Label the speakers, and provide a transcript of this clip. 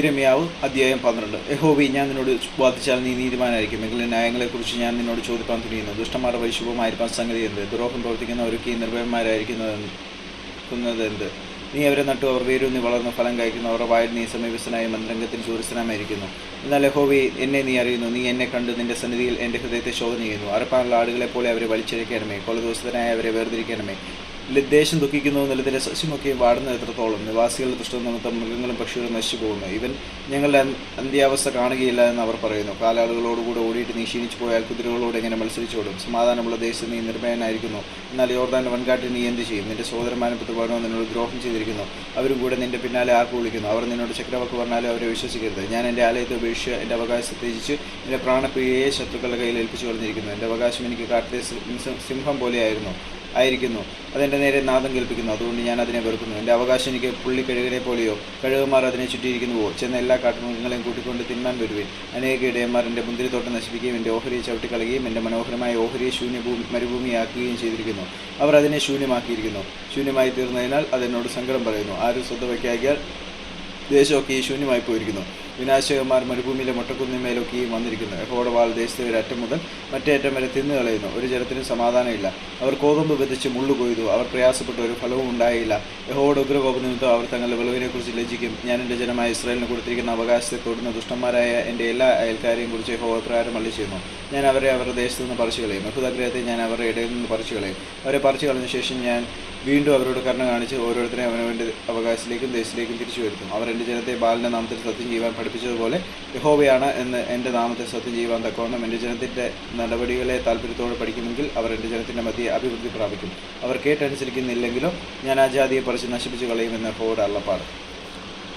Speaker 1: ഇരമ്യാവ് അധ്യായം പന്ത്രണ്ട്. യഹോബി ഞാൻ നിന്നോട് വാദിച്ചാൽ നീ നീതിമാനായിരിക്കും. എങ്കിലും ന്യായങ്ങളെക്കുറിച്ച് ഞാൻ നിന്നോട് ചോദിപ്പാൻ തുനിയുന്നു. ദുഷ്ടന്മാരുടെ വൈശുഭമായിരിക്കാൻ സംഗതി എന്ത് ദുരോഹം പ്രവർത്തിക്കുന്നവരൊക്കെ ഈ നിർഭയന്മാരായിരിക്കുന്നത് എന്ത് നീ അവരെ നട്ടു അവർ വേരൂന്നി വളർന്ന് ഫലം കഴിക്കുന്നു അവരുടെ വായിൽ നീ സമീപസ്ഥനായ മന്ത്രംഗത്തിൽ സൂര്യസ്ഥനായിരിക്കുന്നു എന്നാൽ യഹോവി എന്നെ നീ അറിയുന്നു. നീ എന്നെ കണ്ട് നിന്റെ സന്നിധിയിൽ എന്റെ ഹൃദയത്തെ ശോധന ചെയ്യുന്നു. അറപ്പാനുള്ള ആടുകളെ പോലെ അവരെ വലിച്ചഴിക്കണമേ. കൊല ദിവസത്തിനായി അവരെ വേർതിരിക്കണമേ. ദേശം ദുഃഖിക്കുന്നു നിലത്തിലെ സസ്യമൊക്കെ വാടുന്ന എത്രത്തോളം? നിവാസികളുടെ ദൃഷ്ടം നിമിത്തം മൃഗങ്ങളും പക്ഷികളും നശിച്ചു പോകുന്നു. ഇവൻ ഞങ്ങളുടെ അന്- അന്ത്യാവസ്ഥ കാണുകയില്ല എന്ന് അവർ പറയുന്നു. കാലാളുകളോടുകൂടെ ഓടിയിട്ട് നീ ക്ഷീണിച്ചു പോയാൽ കുതിരകളോട് എങ്ങനെ മത്സരിച്ചോടും സമാധാനമുള്ള ദേശത്ത് നീ നിർഭയനായിരിക്കുന്നു. എന്നാൽ യോർദാന്റെ വൻകാട്ടിൽ നീ എന്ത് ചെയ്യും? നിന്റെ സഹോദരന്മാരും പുത്രപാടോ നിന്നോട് ദ്രോഹം ചെയ്തിരിക്കുന്നു. അവരും കൂടെ നിന്റെ പിന്നാലെ ആർക്ക് വിളിക്കുന്നു? അവർ നിന്നോട് ചക്രവാക്ക് പറഞ്ഞാലും അവരെ വിശ്വസിക്കരുത്. ഞാൻ എന്റെ ആലയത്തെ ഉപേക്ഷിച്ച് എന്റെ അവകാശം ത്യജിച്ച് എന്റെ പ്രാണപ്രിയയെ ശത്രുക്കളുടെ കയ്യിൽ ഏൽപ്പിച്ചു കളഞ്ഞിരിക്കുന്നു. എന്റെ അവകാശം എനിക്ക് കാട്ടിലെ സിംഹം പോലെയായിരുന്നു ആയിരിക്കുന്നു. അതെന്റെ നേരെ നാദം കേൾപ്പിക്കുന്നു. അതുകൊണ്ട് ഞാൻ അതിനെ വെറുക്കുന്നു. എന്റെ അവകാശം എനിക്ക് പുള്ളി കഴുകനെ പോലെയോ കഴുകന്മാർ അതിനെ ചുറ്റിയിരിക്കുന്നുവോ ചെന്ന എല്ലാ കാട്ടുമൃഗങ്ങളെയും കൂട്ടിക്കൊണ്ട് തിന്മാൻ വരുവേൻ. അനേക ഇടയന്മാർ എന്റെ മുന്തിരിത്തോട്ടം നശിപ്പിക്കുകയും എന്റെ ഓഹരിയെ ചവിട്ടിക്കളയുകയും എന്റെ മനോഹരമായ ഓഹരിയെ ശൂന്യഭൂമി മരുഭൂമിയാക്കുകയും ചെയ്തിരിക്കുന്നു. അവർ അതിനെ ശൂന്യമാക്കിയിരിക്കുന്നു. ശൂന്യമായി തീർന്നതിനാൽ അതെന്നോട് സങ്കടം പറയുന്നു. ആരും ശ്രദ്ധ വയ്ക്കാകിയാൽ ദേശമൊക്കെ ഈ ശൂന്യമായി പോയിരിക്കുന്നു. വിനാശകന്മാർ മരുഭൂമിയിലെ മൊട്ടക്കുന്നിന്മേലൊക്കെയും വന്നിരിക്കുന്നു. യഹോയുടെ വാൾ ദേശത്തെ ഒരു അറ്റം മുതൽ മറ്റേ അറ്റം വരെ തിന്നു കളയുന്നു. ഒരു ജലത്തിനും സമാധാനമില്ല. അവർ കോതമ്പ് വിതച്ച് മുള്ളു കൊയ്തു. അവർ പ്രയാസപ്പെട്ട. ഒരു ഫലവും ഉണ്ടായില്ല. യഹോയുടെ ഉഗ്രകോപ നിമിത്തം അവർ തങ്ങളുടെ വിളവിനെക്കുറിച്ച് ലജ്ജിക്കും. ഞാൻ എന്റെ ജനമായ ഇസ്രായേലിന് കൊടുത്തിരിക്കുന്ന അവകാശത്തെ തൊടുന്ന ദുഷ്ടന്മാരായ എന്റെ എല്ലാ അയൽക്കാരെയും കുറിച്ച് യഹോവ പ്രകാരം അള്ളി ചെയ്യുന്നു ഞാൻ അവരെ അവരുടെ ദേശത്തു നിന്ന് പറിച്ചു കളയും യഹൂദഗ്രഹത്തെ ഞാൻ അവരുടെ ഇടയിൽ നിന്ന് പറിച്ചു കളയും അവരെ പറിച്ചു കളഞ്ഞ ശേഷം ഞാൻ വീണ്ടും അവരോട് കരുണ കാണിച്ച് ഓരോരുത്തരെയും അവനവന്റെ അവകാശത്തിലേക്കും ദേശത്തിലേക്കും തിരിച്ചു വരുത്തും. അവർ എന്റെ ജനത്തെ ബാലിന്റെ നാമത്തിൽ സത്യം ചെയ്യുവാൻ പഠിപ്പിച്ചതുപോലെ യഹോവയാണ് എന്ന് എന്റെ നാമത്തെ സത്യം ചെയ്യുവാൻ തക്കവണ്ണം എന്റെ ജനത്തിന്റെ നടപടികളെ താല്പര്യത്തോടെ പഠിക്കുമെങ്കിൽ അവർ എന്റെ ജനത്തിന്റെ മധ്യ അഭിവൃദ്ധി പ്രാപിക്കും. അവർ കേട്ടനുസരിക്കുന്നില്ലെങ്കിലും ഞാൻ ആ ജാതിയെ പറിച്ച് നശിപ്പിച്ച് കളയുമെന്ന് യഹോയുടെ അള്ളപ്പാട്